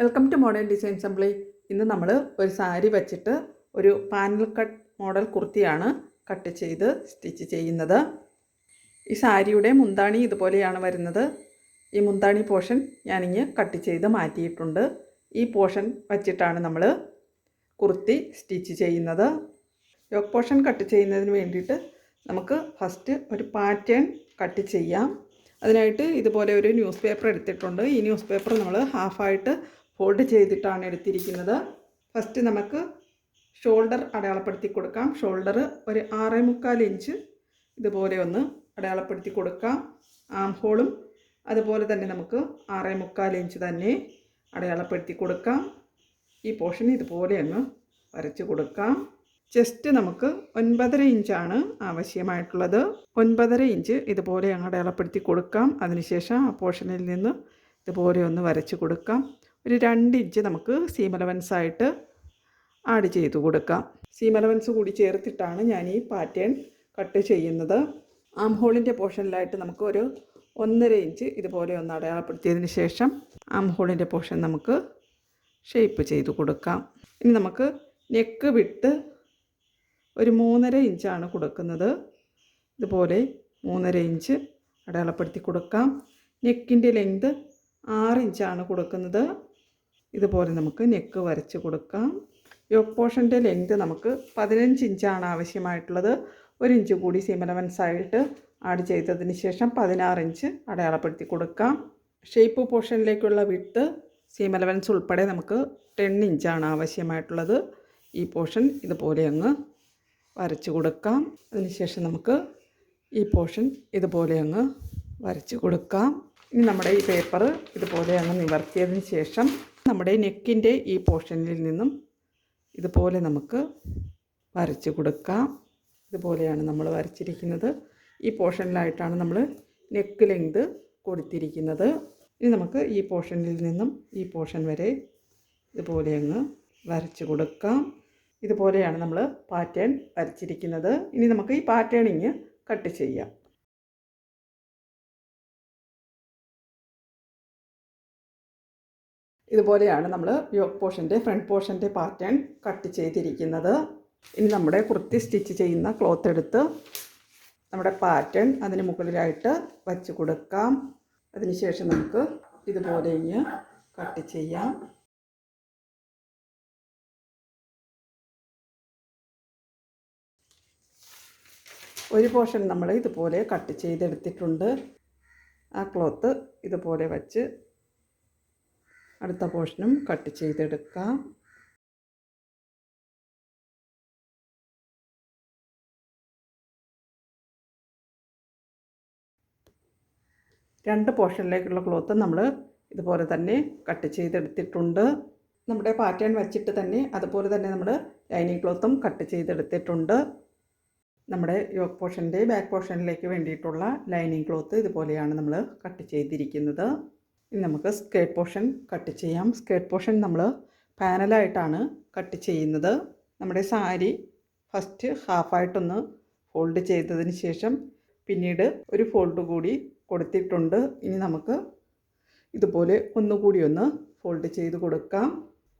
Welcome to modern design assembly ഇന്ന് നമ്മൾ ഒരു സാരി വെച്ചിട്ട് ഒരു പാനൽ കട്ട് മോഡൽ കുർത്തിയാണ് കട്ട് ചെയ്ത് സ്റ്റിച്ച് ചെയ്യുന്നത്. ഈ സാരിയുടെ മുന്താണി ഇതുപോലെയാണ് വരുന്നത്. ഈ മുന്താണി പോർഷൻ ഞാനിങ്ങ് കട്ട് ചെയ്ത് മാറ്റിയിട്ടുണ്ട്. ഈ പോർഷൻ വച്ചിട്ടാണ് നമ്മൾ കുർത്തി സ്റ്റിച്ച് ചെയ്യുന്നത്. യോക്ക് പോർഷൻ കട്ട് ചെയ്യുന്നതിന് വേണ്ടിയിട്ട് നമുക്ക് ഫസ്റ്റ് ഒരു പാറ്റേൺ കട്ട് ചെയ്യാം. അതിനായിട്ട് ഇതുപോലെ ഒരു ന്യൂസ് പേപ്പർ എടുത്തിട്ടുണ്ട്. ഈ ന്യൂസ് പേപ്പർ നമ്മൾ ഹാഫായിട്ട് ഫോൾഡ് ചെയ്തിട്ടാണ് എടുത്തിരിക്കുന്നത്. ഫസ്റ്റ് നമുക്ക് ഷോൾഡർ അടയാളപ്പെടുത്തി കൊടുക്കാം. ഷോൾഡർ ഒരു ആറേ മുക്കാൽ ഇഞ്ച് ഇതുപോലെ ഒന്ന് അടയാളപ്പെടുത്തി കൊടുക്കാം. ആം ഹോളും അതുപോലെ തന്നെ നമുക്ക് ആറേ മുക്കാൽ ഇഞ്ച് തന്നെ അടയാളപ്പെടുത്തി കൊടുക്കാം. ഈ പോർഷൻ ഇതുപോലെ ഒന്ന് വരച്ച് കൊടുക്കാം. ചെസ്റ്റ് നമുക്ക് ഒൻപതര ഇഞ്ചാണ് ആവശ്യമായിട്ടുള്ളത്. ഒൻപതര ഇഞ്ച് ഇതുപോലെ അങ്ങ് അടയാളപ്പെടുത്തി കൊടുക്കാം. അതിനുശേഷം ആ പോർഷനിൽ നിന്ന് ഇതുപോലെ ഒന്ന് വരച്ച് കൊടുക്കാം. ഒരു രണ്ട് ഇഞ്ച് നമുക്ക് സീം അലവൻസായിട്ട് ആഡ് ചെയ്ത് കൊടുക്കാം. സീം അലവൻസ് കൂടി ചേർത്തിട്ടാണ് ഞാൻ ഈ പാറ്റേൺ കട്ട് ചെയ്യുന്നത്. ആം ഹോളിന്റെ പോർഷനിലായിട്ട് നമുക്ക് ഒരു ഒന്നര ഇഞ്ച് ഇതുപോലെ ഒന്ന് അടയാളപ്പെടുത്തിയതിന് ശേഷം ആം ഹോളിന്റെ പോർഷൻ നമുക്ക് ഷേപ്പ് ചെയ്ത് കൊടുക്കാം. ഇനി നമുക്ക് നെക്ക് വിട്ട് ഒരു മൂന്നര ഇഞ്ചാണ് കൊടുക്കുന്നത്. ഇതുപോലെ മൂന്നര ഇഞ്ച് അടയാളപ്പെടുത്തി കൊടുക്കാം. നെക്കിന്റെ ലെങ്ത് ആറ് ഇഞ്ചാണ് കൊടുക്കുന്നത്. ഇതുപോലെ നമുക്ക് നെക്ക് വരച്ച് കൊടുക്കാം. യോക്ക് പോർഷന്റെ ലെങ്ത് നമുക്ക് പതിനഞ്ച് ഇഞ്ചാണ് ആവശ്യമായിട്ടുള്ളത്. ഒരു ഇഞ്ച് കൂടി സീം ആയിട്ട് ആഡ് ചെയ്തതിന് ശേഷം പതിനാറ് ഇഞ്ച് അടയാളപ്പെടുത്തി കൊടുക്കാം. ഷേപ്പ് പോർഷനിലേക്കുള്ള വിട്ട് സീം ഉൾപ്പെടെ നമുക്ക് ടെൻ ഇഞ്ചാണ് ആവശ്യമായിട്ടുള്ളത്. ഈ പോർഷൻ ഇതുപോലെ അങ്ങ് വരച്ച് കൊടുക്കാം. അതിനുശേഷം നമുക്ക് ഈ പോർഷൻ ഇതുപോലെ അങ്ങ് വരച്ച് കൊടുക്കാം. ഇനി നമ്മുടെ ഈ പേപ്പർ ഇതുപോലെ അങ്ങ് നിവർത്തിയതിന് ശേഷം നമ്മുടെ നെക്കിന്റെ ഈ പോർഷനിൽ നിന്നും ഇതുപോലെ നമുക്ക് വരച്ച് കൊടുക്കാം. ഇതുപോലെയാണ് നമ്മൾ വരച്ചിരിക്കുന്നത്. ഈ പോർഷനിലായിട്ടാണ് നമ്മൾ നെക്ക് ലെങ്ത് കൊടുത്തിരിക്കുന്നത്. ഇനി നമുക്ക് ഈ പോർഷനിൽ നിന്നും ഈ പോർഷൻ വരെ ഇതുപോലെ അങ്ങ് വരച്ച് കൊടുക്കാം. ഇതുപോലെയാണ് നമ്മൾ പാറ്റേൺ വരച്ചിരിക്കുന്നത്. ഇനി നമുക്ക് ഈ പാറ്റേണിങ് കട്ട് ചെയ്യാം. ഇതുപോലെയാണ് നമ്മൾ യോക്ക് പോർഷന്റെ ഫ്രണ്ട് പോർഷന്റെ പാറ്റേൺ കട്ട് ചെയ്തിരിക്കുന്നത്. ഇനി നമ്മുടെ കുർത്തി സ്റ്റിച്ച് ചെയ്യുന്ന ക്ലോത്ത് എടുത്ത് നമ്മുടെ പാറ്റേൺ അതിന് മുകളിലായിട്ട് വച്ച് കൊടുക്കാം. അതിനുശേഷം നമുക്ക് ഇതുപോലെ ഇങ്ങ് കട്ട് ചെയ്യാം. ഒരു പോർഷൻ നമ്മൾ ഇതുപോലെ കട്ട് ചെയ്തെടുത്തിട്ടുണ്ട്. ആ ക്ലോത്ത് ഇതുപോലെ വച്ച് അടുത്ത പോർഷനും കട്ട് ചെയ്തെടുക്കാം. രണ്ട് പോർഷനിലേക്കുള്ള ക്ലോത്ത് നമ്മൾ ഇതുപോലെ തന്നെ കട്ട് ചെയ്തെടുത്തിട്ടുണ്ട്. നമ്മുടെ പാറ്റേൺ വച്ചിട്ട് തന്നെ അതുപോലെ തന്നെ നമ്മൾ ലൈനിങ് ക്ലോത്തും കട്ട് ചെയ്തെടുത്തിട്ടുണ്ട്. നമ്മുടെ യോക്ക് പോർഷന്റെ ബാക്ക് പോർഷനിലേക്ക് വേണ്ടിയിട്ടുള്ള ലൈനിങ് ക്ലോത്ത് ഇതുപോലെയാണ് നമ്മൾ കട്ട് ചെയ്തിരിക്കുന്നത്. ഇനി നമുക്ക് സ്കേർട്ട് പോർഷൻ കട്ട് ചെയ്യാം. സ്കേർട്ട് പോർഷൻ നമ്മൾ പാനലായിട്ടാണ് കട്ട് ചെയ്യുന്നത്. നമ്മുടെ സാരി ഫസ്റ്റ് ഹാഫായിട്ടൊന്ന് ഫോൾഡ് ചെയ്തതിന് ശേഷം പിന്നീട് ഒരു ഫോൾഡ് കൂടി കൊടുത്തിട്ടുണ്ട്. ഇനി നമുക്ക് ഇതുപോലെ ഒന്നുകൂടി ഒന്ന് ഫോൾഡ് ചെയ്ത് കൊടുക്കാം.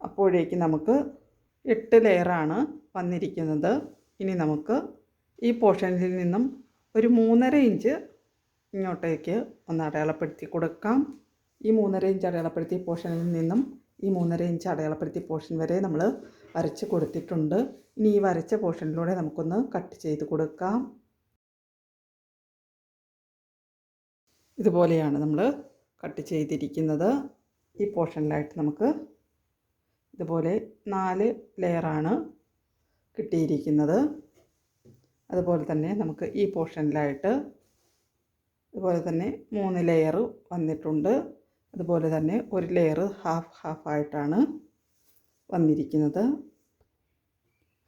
അപ്പോഴേക്ക് നമുക്ക് എട്ട് ലെയറാണ് വന്നിരിക്കുന്നത്. ഇനി നമുക്ക് ഈ പോർഷനിൽ നിന്നും ഒരു മൂന്നര ഇഞ്ച് ഇങ്ങോട്ടേക്ക് ഒന്ന് അടയാളപ്പെടുത്തി കൊടുക്കാം. ഈ മൂന്നര ഇഞ്ച് അടയാളപ്പെടുത്തിയ പോർഷനിൽ നിന്നും ഈ മൂന്നര ഇഞ്ച് അടയാളപ്പെടുത്തിയ പോർഷൻ വരെ നമ്മൾ വരച്ച് കൊടുത്തിട്ടുണ്ട്. ഇനി ഈ വരച്ച പോർഷനിലൂടെ നമുക്കൊന്ന് കട്ട് ചെയ്ത് കൊടുക്കാം. ഇതുപോലെയാണ് നമ്മൾ കട്ട് ചെയ്തിരിക്കുന്നത്. ഈ പോർഷനിലായിട്ട് നമുക്ക് ഇതുപോലെ നാല് ലെയറാണ് കിട്ടിയിരിക്കുന്നത്. അതുപോലെ തന്നെ നമുക്ക് ഈ പോർഷനിലായിട്ട് ഇതുപോലെ തന്നെ മൂന്ന് ലെയർ വന്നിട്ടുണ്ട്. അതുപോലെ തന്നെ ഒരു ലെയർ ഹാഫ് ഹാഫായിട്ടാണ് വന്നിരിക്കുന്നത്.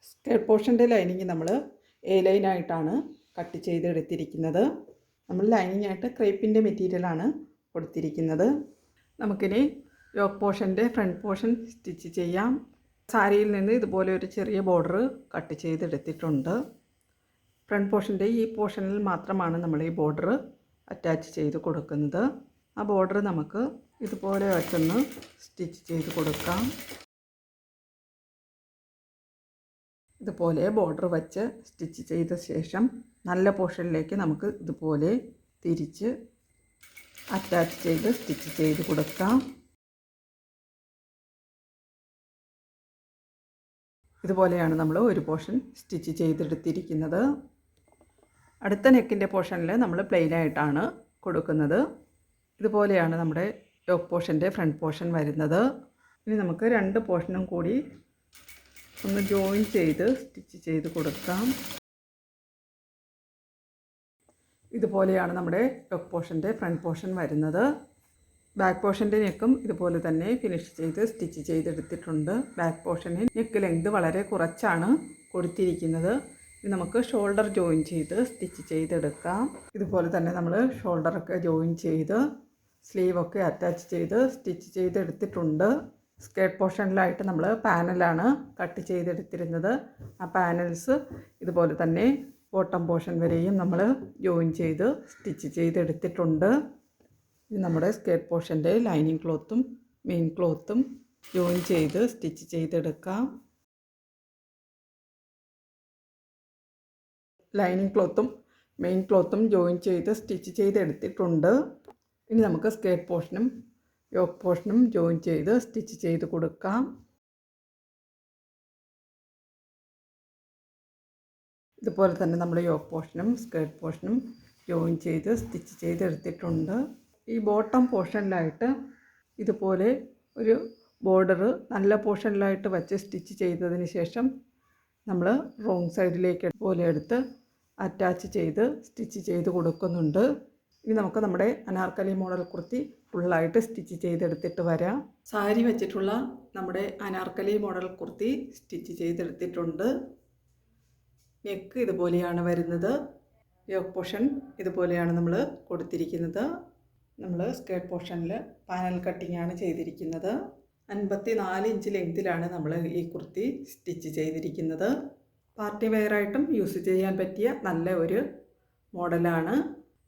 സ്കേർട്ട് പോർഷന്റെ ലൈനിങ് നമ്മൾ എ ലൈനായിട്ടാണ് കട്ട് ചെയ്തെടുത്തിരിക്കുന്നത്. നമ്മൾ ലൈനിങ് ആയിട്ട് ക്രേപ്പിന്റെ മെറ്റീരിയലാണ് കൊടുത്തിരിക്കുന്നത്. നമുക്കിനി യോക്ക് പോർഷന്റെ ഫ്രണ്ട് പോർഷൻ സ്റ്റിച്ച് ചെയ്യാം. സാരിയിൽ നിന്ന് ഇതുപോലെ ഒരു ചെറിയ ബോർഡർ കട്ട് ചെയ്തെടുത്തിട്ടുണ്ട്. ഫ്രണ്ട് പോർഷന്റെ ഈ പോർഷനിൽ മാത്രമാണ് നമ്മൾ ഈ ബോർഡർ അറ്റാച്ച് ചെയ്ത് കൊടുക്കുന്നത്. ആ ബോർഡർ നമുക്ക് ഇതുപോലെ വെച്ചൊന്ന് സ്റ്റിച്ച് ചെയ്ത് കൊടുക്കാം. ഇതുപോലെ ബോർഡർ വച്ച് സ്റ്റിച്ച് ചെയ്ത ശേഷം നല്ല പോർഷനിലേക്ക് നമുക്ക് ഇതുപോലെ തിരിച്ച് അറ്റാച്ച് ചെയ്ത് സ്റ്റിച്ച് ചെയ്ത് കൊടുക്കാം. ഇതുപോലെയാണ് നമ്മൾ ഒരു പോർഷൻ സ്റ്റിച്ച് ചെയ്തെടുത്തിരിക്കുന്നത്. അടുത്ത നെക്കിന്റെ പോർഷനിൽ നമ്മൾ പ്ലെയിനായിട്ടാണ് കൊടുക്കുന്നത്. ഇതുപോലെയാണ് നമ്മുടെ ടോപ്പ് പോർഷന്റെ ഫ്രണ്ട് പോർഷൻ വരുന്നത്. ഇനി നമുക്ക് രണ്ട് പോർഷനും കൂടി ഒന്ന് ജോയിൻ ചെയ്ത് സ്റ്റിച്ച് ചെയ്ത് കൊടുക്കാം. ഇതുപോലെയാണ് നമ്മുടെ ടോപ്പ് പോർഷന്റെ ഫ്രണ്ട് പോർഷൻ വരുന്നത്. ബാക്ക് പോർഷന്റെ നെക്കും ഇതുപോലെ തന്നെ ഫിനിഷ് ചെയ്ത് സ്റ്റിച്ച് ചെയ്തെടുത്തിട്ടുണ്ട്. ബാക്ക് പോർഷന് നെക്ക് ലെങ്ത് വളരെ കുറച്ചാണ് കൊടുത്തിരിക്കുന്നത്. ഇനി നമുക്ക് ഷോൾഡർ ജോയിൻ ചെയ്ത് സ്റ്റിച്ച് ചെയ്തെടുക്കാം. ഇതുപോലെ തന്നെ നമ്മൾ ഷോൾഡറൊക്കെ ജോയിൻ ചെയ്ത് സ്ലീവൊക്കെ അറ്റാച്ച് ചെയ്ത് സ്റ്റിച്ച് ചെയ്തെടുത്തിട്ടുണ്ട്. സ്കേർട്ട് പോർഷനിലായിട്ട് നമ്മൾ പാനലാണ് കട്ട് ചെയ്തെടുത്തിരുന്നത്. ആ പാനൽസ് ഇതുപോലെ തന്നെ ബോട്ടം പോർഷൻ വരെയും നമ്മൾ ജോയിൻ ചെയ്ത് സ്റ്റിച്ച് ചെയ്തെടുത്തിട്ടുണ്ട്. ഇത് നമ്മുടെ സ്കേർട്ട് പോർഷന്റെ ലൈനിങ് ക്ലോത്തും മെയിൻ ക്ലോത്തും ജോയിൻ ചെയ്ത് സ്റ്റിച്ച് ചെയ്തെടുക്കാം. ലൈനിങ് ക്ലോത്തും മെയിൻ ക്ലോത്തും ജോയിൻ ചെയ്ത് സ്റ്റിച്ച് ചെയ്തെടുത്തിട്ടുണ്ട്. ഇനി നമുക്ക് സ്കേർട്ട് പോർഷനും യോക്ക് പോർഷനും ജോയിൻ ചെയ്ത് സ്റ്റിച്ച് ചെയ്ത് കൊടുക്കാം. ഇതുപോലെ തന്നെ നമ്മൾ യോക്ക് പോർഷനും സ്കേർട്ട് പോർഷനും ജോയിൻ ചെയ്ത് സ്റ്റിച്ച് ചെയ്തെടുത്തിട്ടുണ്ട്. ഈ ബോട്ടം പോർഷനിലായിട്ട് ഇതുപോലെ ഒരു ബോർഡർ നല്ല പോർഷനിലായിട്ട് വച്ച് സ്റ്റിച്ച് ചെയ്തതിന് ശേഷം നമ്മൾ റോങ് സൈഡിലേക്ക് പോലെ എടുത്ത് അറ്റാച്ച് ചെയ്ത് സ്റ്റിച്ച് ചെയ്ത് കൊടുക്കുന്നുണ്ട്. ഇനി നമുക്ക് നമ്മുടെ അനാർക്കലി മോഡൽ കുർത്തി ഫുള്ളായിട്ട് സ്റ്റിച്ച് ചെയ്തെടുത്തിട്ട് വരാം. സാരി വെച്ചിട്ടുള്ള നമ്മുടെ അനാർക്കലി മോഡൽ കുർത്തി സ്റ്റിച്ച് ചെയ്തെടുത്തിട്ടുണ്ട്. നെക്ക് ഇതുപോലെയാണ് വരുന്നത്. യോക്ക് പോർഷൻ ഇതുപോലെയാണ് നമ്മൾ കൊടുത്തിരിക്കുന്നത്. നമ്മൾ സ്കേർട്ട് പോർഷനിൽ പാനൽ കട്ടിംഗ് ആണ് ചെയ്തിരിക്കുന്നത്. അൻപത്തി നാല് ഇഞ്ച് ലെങ്തിലാണ് നമ്മൾ ഈ കുർത്തി സ്റ്റിച്ച് ചെയ്തിരിക്കുന്നത്. പാർട്ടി വെയറായിട്ടും യൂസ് ചെയ്യാൻ പറ്റിയ നല്ല ഒരു മോഡലാണ്.